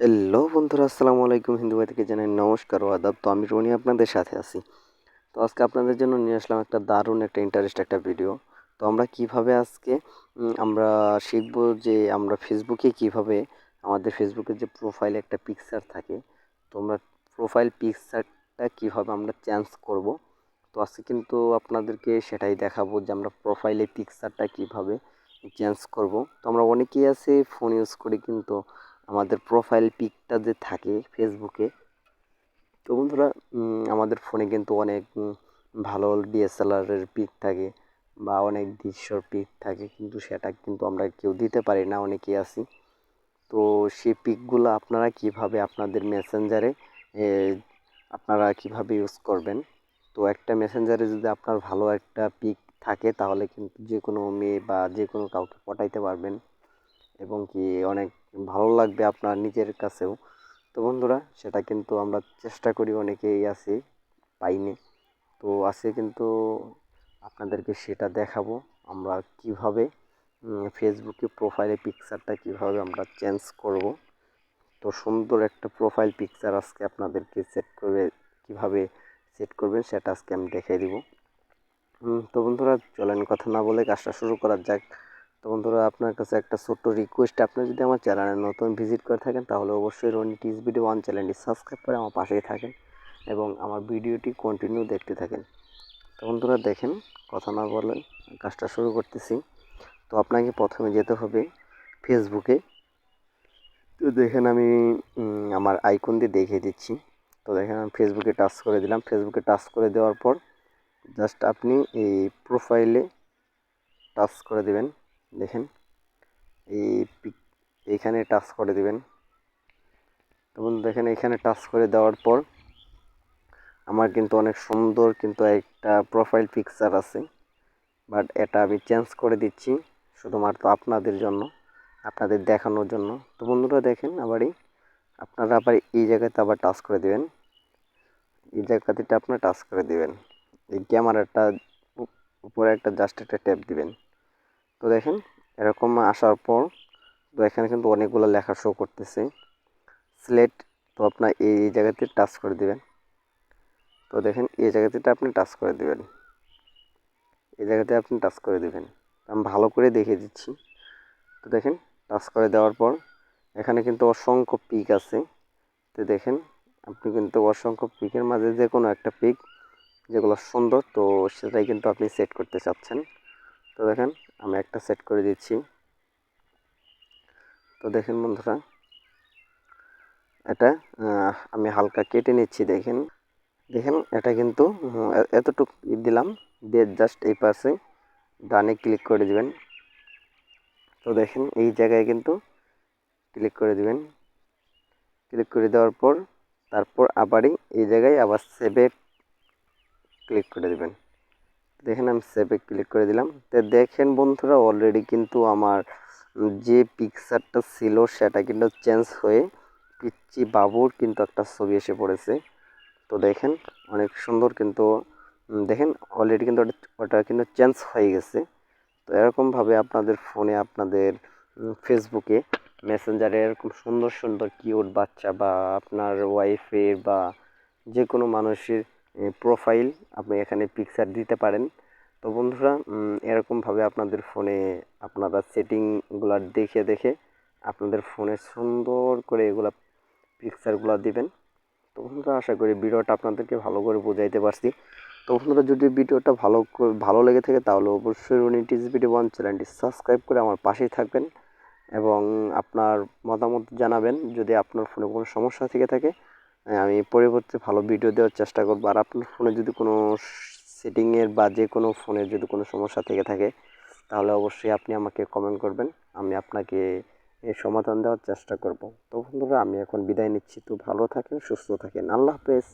Hello বন্ধুরা, আসসালামু আলাইকুম। হিন্দু ভাই থেকে জানাই নমস্কার ও আদাব। তো আমি রনি আপনাদের সাথে আছি। তো আজকে আপনাদের জন্য নিয়ে আসলাম একটা দারুণ একটা ইন্টারেস্ট একটা ভিডিও তো আমরা কীভাবে আজকে আমরা শিখব যে আমরা ফেসবুকে কীভাবে আমাদের ফেসবুকের যে প্রোফাইলে একটা পিকচার থাকে, তো আমরা প্রোফাইল পিকচারটা কীভাবে আমরা চেঞ্জ করব। তো আজকে কিন্তু আপনাদেরকে সেটাই দেখাবো যে আমরা প্রোফাইলে পিকচারটা কীভাবে চেঞ্জ করব। তো আমরা অনেকেই আছে ফোন ইউজ করি কিন্তু আমাদের প্রোফাইল পিকটা যে থাকে ফেসবুকে তো বন্ধুরা আমাদের ফোনে কিন্তু অনেক ভালো ডিএসএলআরের পিক থাকে বা অনেক দৃশ্যর পিক থাকে, কিন্তু সেটা কিন্তু আমরা কেউ দিতে পারি না, অনেকেই আছি। তো সেই পিকগুলো আপনারা কীভাবে আপনাদের মেসেঞ্জারে আপনারা কীভাবে ইউজ করবেন? তো একটা মেসেঞ্জারে যদি আপনার ভালো একটা পিক থাকে, তাহলে কিন্তু যে কোনো মেয়ে বা যে কোনো কাউকে পটাইতে পারবেন। এবং কি অনেক ভালো লাগবে আপনার নিজের কাছেও। তো বন্ধুরা, সেটা কিন্তু আমরা চেষ্টা করি অনেকেই আছে পাইনি। তো আছে কিন্তু আপনাদেরকে সেটা দেখাবো, আমরা কীভাবে ফেসবুকে প্রোফাইলে পিকচারটা কীভাবে আমরা চেঞ্জ করব। তো সুন্দর একটা প্রোফাইল পিকচার আজকে আপনাদেরকে সেট করে, কীভাবে সেট করবেন সেটা আজকে আমি দেখিয়ে দিব। তো বন্ধুরা, চলেন কথা না বলে কাজটা শুরু করা যাক। তো বন্ধুরা, আপনার কাছে একটা ছোট্ট রিকোয়েস্ট আপনি যদি আমার চ্যানেলে নতুন ভিজিট করে থাকেন, তাহলে অবশ্যই রনি টিস ভিডিও ওয়ান চ্যানেলটি সাবস্ক্রাইব করে আমার পাশেই থাকেন এবং আমার ভিডিওটি কন্টিনিউ দেখতে থাকেন। তো বন্ধুরা, দেখেন, কথা না বলে কাজটা শুরু করতেছি। তো আপনাকে প্রথমে যেতে হবে ফেসবুকে তো দেখেন আমি আমার আইকন দিয়ে দেখিয়ে দিচ্ছি। তো দেখেন আমি ফেসবুকে টাচ করে দিলাম। ফেসবুকে টাচ করে দেওয়ার পর জাস্ট আপনি এই প্রোফাইলে টাচ করে দেবেন। দেখেন। এই পিক এইখানে টাচ করে দেবেন। তখন দেখেন এখানে টাচ করে দেওয়ার পর আমার কিন্তু অনেক সুন্দর কিন্তু একটা প্রোফাইল পিকচার আছে। বাট এটা আমি চেঞ্জ করে দিচ্ছি শুধুমাত্র আপনাদের জন্য, আপনাদের দেখানোর জন্য। তো বন্ধুরা দেখেন আবারই আপনারা আবার এই জায়গাতে আবার টাচ করে দেবেন। এই জায়গাতে আপনার টাচ করে দেবেন। এই ক্যামেরাটা উপরে একটা জাস্ট একটা ট্যাপ দিবেন। তো দেখেন, এরকম আসার পর তো এখানে কিন্তু অনেকগুলো লেখা শো করতেছে। স্লেট তো আপনার এই জায়গাতে টাচ করে দিবেন। তো দেখেন, এই জায়গাতে আপনি টাচ করে দিবেন। এই জায়গাতে আপনি টাচ করে দিবেন। আমি ভালো করে দেখিয়ে দিচ্ছি। তো দেখেন টাচ করে দেওয়ার পর এখানে কিন্তু অসংখ্য পিক আছে। তো দেখেন, আপনি কিন্তু অসংখ্য পিকের মাঝে যে কোনো একটা পিক যেগুলো সুন্দর, তো সেটাই কিন্তু আপনি সেট করতে চাচ্ছেন। তো দেখেন, আমি একটা সেট করে দিচ্ছি। তো দেখেন বন্ধুরা, এটা আমি হালকা কেটে নিচ্ছি, দেখেন। দেখেন, এটা কিন্তু এতটুকু দিলাম, দিয়ে জাস্ট এই পাশে ডানে ক্লিক করে দিবেন। তো দেখেন, এই জায়গায় কিন্তু ক্লিক করে দিবেন। ক্লিক করে দেওয়ার পর, তারপর আবারই এই জায়গায় আবার সেভে ক্লিক করে দেবেন। দেখেন আমি সেভে ক্লিক করে দিলাম। তো দেখেন বন্ধুরা অলরেডি কিন্তু আমার যে পিকচারটা ছিল, সেটা কিন্তু চেঞ্জ হয়ে পিচ্ছি বাবুর কিন্তু একটা ছবি এসে পড়েছে। তো দেখেন, অনেক সুন্দর কিন্তু দেখেন অলরেডি কিন্তু ওটা কিন্তু চেঞ্জ হয়ে গেছে। তো এরকমভাবে আপনাদের ফোনে আপনাদের ফেসবুকে মেসেঞ্জারে এরকম সুন্দর সুন্দর কিউট বাচ্চা বা আপনার ওয়াইফের বা যে কোনো মানুষের প্রোফাইল আপনি এখানে পিকচার দিতে পারেন। তো বন্ধুরা এরকমভাবে আপনাদের ফোনে আপনারা সেটিংগুলো দেখে দেখে আপনাদের ফোনে সুন্দর করে এগুলো পিকচারগুলো দিবেন। তো বন্ধুরা, আশা করি ভিডিওটা আপনাদেরকে ভালো করে বোঝাইতে পারছি। তো বন্ধুরা, যদি ভিডিওটা ভালো ভালো লেগে থাকে তাহলে অবশ্যই রুনিটিস ভিডিও ওয়ান চ্যানেলটি সাবস্ক্রাইব করে আমার পাশেই থাকবেন এবং আপনার মতামত জানাবেন। যদি আপনার ফোনে কোনো সমস্যা থেকে থাকে আমি পরিবর্তে ভালো ভিডিও দেওয়ার চেষ্টা করব। আর আপনার ফোনে যদি কোনো সেটিংয়ের বা যে কোনো ফোনের যদি কোনো সমস্যা থেকে থাকে, তাহলে অবশ্যই আপনি আমাকে কমেন্ট করবেন। আমি আপনাকে সমাধান দেওয়ার চেষ্টা করব। তো বন্ধুরা, আমি এখন বিদায় নিচ্ছি। তো ভালো থাকেন, সুস্থ থাকেন। আল্লাহ হাফেজ।